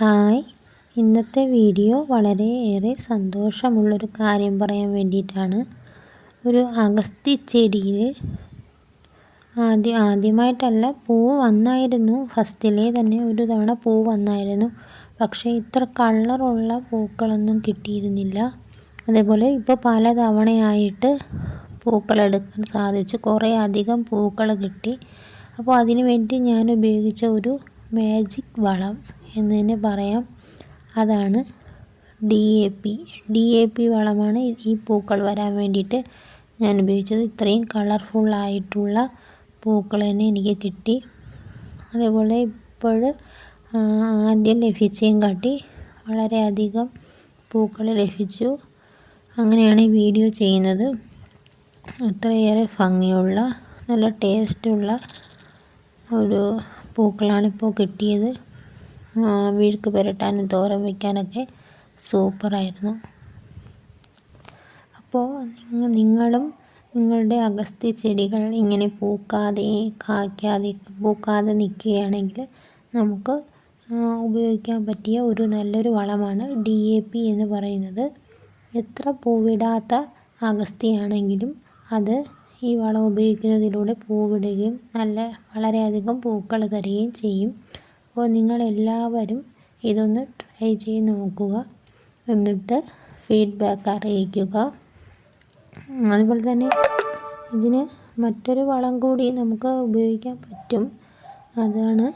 Hi. ഇന്നത്തെ video വളരെ വളരെയേറെ സന്തോഷമുള്ളൊരു കാര്യം പറയാൻ വേണ്ടിയിട്ടാണ്. ഒരു അഗസ്തി ചെടിയിൽ ആദ്യം ആദ്യമായിട്ടല്ല പൂ വന്നായിരുന്നു. ഫസ്റ്റിലെ തന്നെ ഒരു തവണ പൂ വന്നായിരുന്നു. പക്ഷേ ഇത്ര കളറുള്ള പൂക്കളൊന്നും കിട്ടിയിരുന്നില്ല. അതേപോലെ ഇപ്പോൾ പല തവണയായിട്ട് പൂക്കളെടുക്കാൻ സാധിച്ചു. കുറേ അധികം പൂക്കൾ കിട്ടി. അപ്പോൾ അതിനു വേണ്ടി ഞാൻ ഉപയോഗിച്ച ഒരു മാജിക് വളം. എന്ന് തന്നെ പറയാം. അതാണ് D A P D A P വളമാണ് ഈ പൂക്കൾ വരാൻ വേണ്ടിയിട്ട് ഞാൻ ഉപയോഗിച്ചത്. ഇത്രയും കളർഫുള്ളായിട്ടുള്ള പൂക്കൾ തന്നെ എനിക്ക് കിട്ടി. അതേപോലെ ഇപ്പോൾ ആദ്യം ലഭിച്ചേം കാട്ടി വളരെയധികം പൂക്കൾ ലഭിച്ചു. അങ്ങനെയാണ് ഈ വീഡിയോ ചെയ്യുന്നത്. അത്രയേറെ ഭംഗിയുള്ള നല്ല ടേസ്റ്റുള്ള ഒരു പൂക്കളാണ് ഇപ്പോൾ കിട്ടിയത്. വീഴ്ക്ക് പുരട്ടാനും തോരൻ വയ്ക്കാനൊക്കെ സൂപ്പറായിരുന്നു. അപ്പോൾ നിങ്ങളും നിങ്ങളുടെ അഗസ്ത്യ ചെടികൾ ഇങ്ങനെ പൂക്കാതെ കായ്ക്കാതെ പൂക്കാതെ നിൽക്കുകയാണെങ്കിൽ നമുക്ക് ഉപയോഗിക്കാൻ പറ്റിയ ഒരു നല്ലൊരു വളമാണ് ഡി എ പി എന്ന് പറയുന്നത്. എത്ര പൂവിടാത്ത അഗസ്ത്യയാണെങ്കിലും അത് ഈ വളം ഉപയോഗിക്കുന്നതിലൂടെ പൂവിടുകയും നല്ല വളരെയധികം പൂക്കൾ തരികയും ചെയ്യും. അപ്പോൾ നിങ്ങളെല്ലാവരും ഇതൊന്ന് ട്രൈ ചെയ്ത് നോക്കുക. എന്നിട്ട് ഫീഡ്ബാക്ക് അറിയിക്കുക. അതുപോലെ തന്നെ ഇതിന് മറ്റൊരു വളം കൂടി നമുക്ക് ഉപയോഗിക്കാൻ പറ്റും. അതാണ്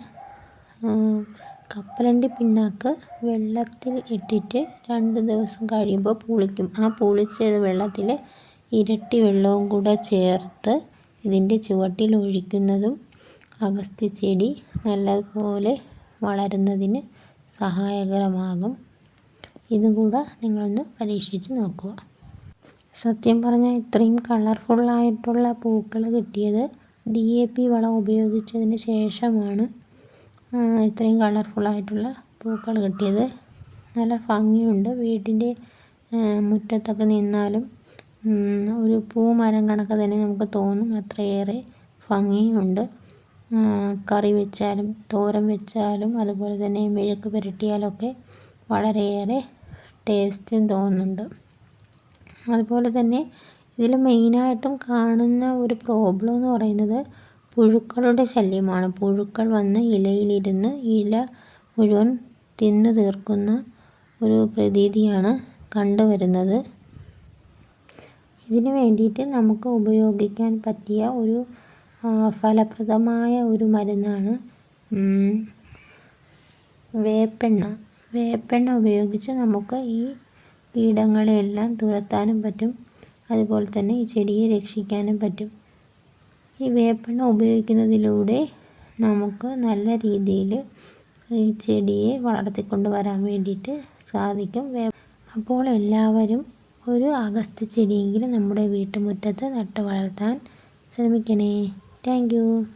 കപ്പലണ്ടി പിണ്ണാക്ക് വെള്ളത്തിൽ ഇട്ടിട്ട് രണ്ട് ദിവസം കഴിയുമ്പോൾ പുളിക്കും. ആ പുളിച്ച വെള്ളത്തിൽ ഇരട്ടി വെള്ളവും കൂടെ ചേർത്ത് ഇതിന്റെ ചുവട്ടിൽ ഒഴിക്കുന്നതും അഗസ്ത്യ ചെടി നല്ലതുപോലെ വളരുന്നതിന് സഹായകരമാകും. ഇതും കൂടെ നിങ്ങളൊന്ന് പരീക്ഷിച്ച് നോക്കുക. സത്യം പറഞ്ഞാൽ ഇത്രയും കളർഫുള്ളായിട്ടുള്ള പൂക്കൾ കിട്ടിയത് ഡി എ പി വളം ഉപയോഗിച്ചതിന് ശേഷമാണ്. ഇത്രയും കളർഫുള്ളായിട്ടുള്ള പൂക്കൾ കിട്ടിയത്. നല്ല ഭംഗിയുണ്ട്. വീടിന്റെ മുറ്റത്തൊക്കെ നിന്നാലും ഒരു പൂമരം കണക്ക് തന്നെ നമുക്ക് തോന്നും. അത്രയേറെ ഭംഗിയുണ്ട്. കറി വെച്ചാലും തോരൻ വെച്ചാലും അതുപോലെ തന്നെ മെഴുക്ക് പുരട്ടിയാലൊക്കെ വളരെയേറെ ടേസ്റ്റും തോന്നുന്നുണ്ട്. അതുപോലെ തന്നെ ഇതിൽ മെയിനായിട്ടും കാണുന്ന ഒരു പ്രോബ്ലം എന്ന് പറയുന്നത് പുഴുക്കളുടെ ശല്യമാണ്. പുഴുക്കൾ വന്ന് ഇലയിലിരുന്ന് ഇല മുഴുവൻ തിന്നു തീർക്കുന്ന ഒരു പ്രതീതിയാണ് കണ്ടുവരുന്നത്. ഇതിന് വേണ്ടിയിട്ട് നമുക്ക് ഉപയോഗിക്കാൻ പറ്റിയ ഒരു ഫലപ്രദമായ ഒരു മരുന്നാണ് വേപ്പെണ്ണ. വേപ്പെണ്ണ ഉപയോഗിച്ച് നമുക്ക് ഈ കീടങ്ങളെയെല്ലാം തുരത്താനും പറ്റും. അതുപോലെ തന്നെ ഈ ചെടിയെ രക്ഷിക്കാനും പറ്റും. ഈ വേപ്പെണ്ണ ഉപയോഗിക്കുന്നതിലൂടെ നമുക്ക് നല്ല രീതിയിൽ ഈ ചെടിയെ വളർത്തിക്കൊണ്ട് വരാൻ വേണ്ടിയിട്ട് സാധിക്കും. അപ്പോൾ എല്ലാവരും ഒരു അഗസ്ത്യ ചെടിയെങ്കിലും നമ്മുടെ വീട്ടുമുറ്റത്ത് നട്ടു വളർത്താൻ ശ്രമിക്കണേ. Thank you.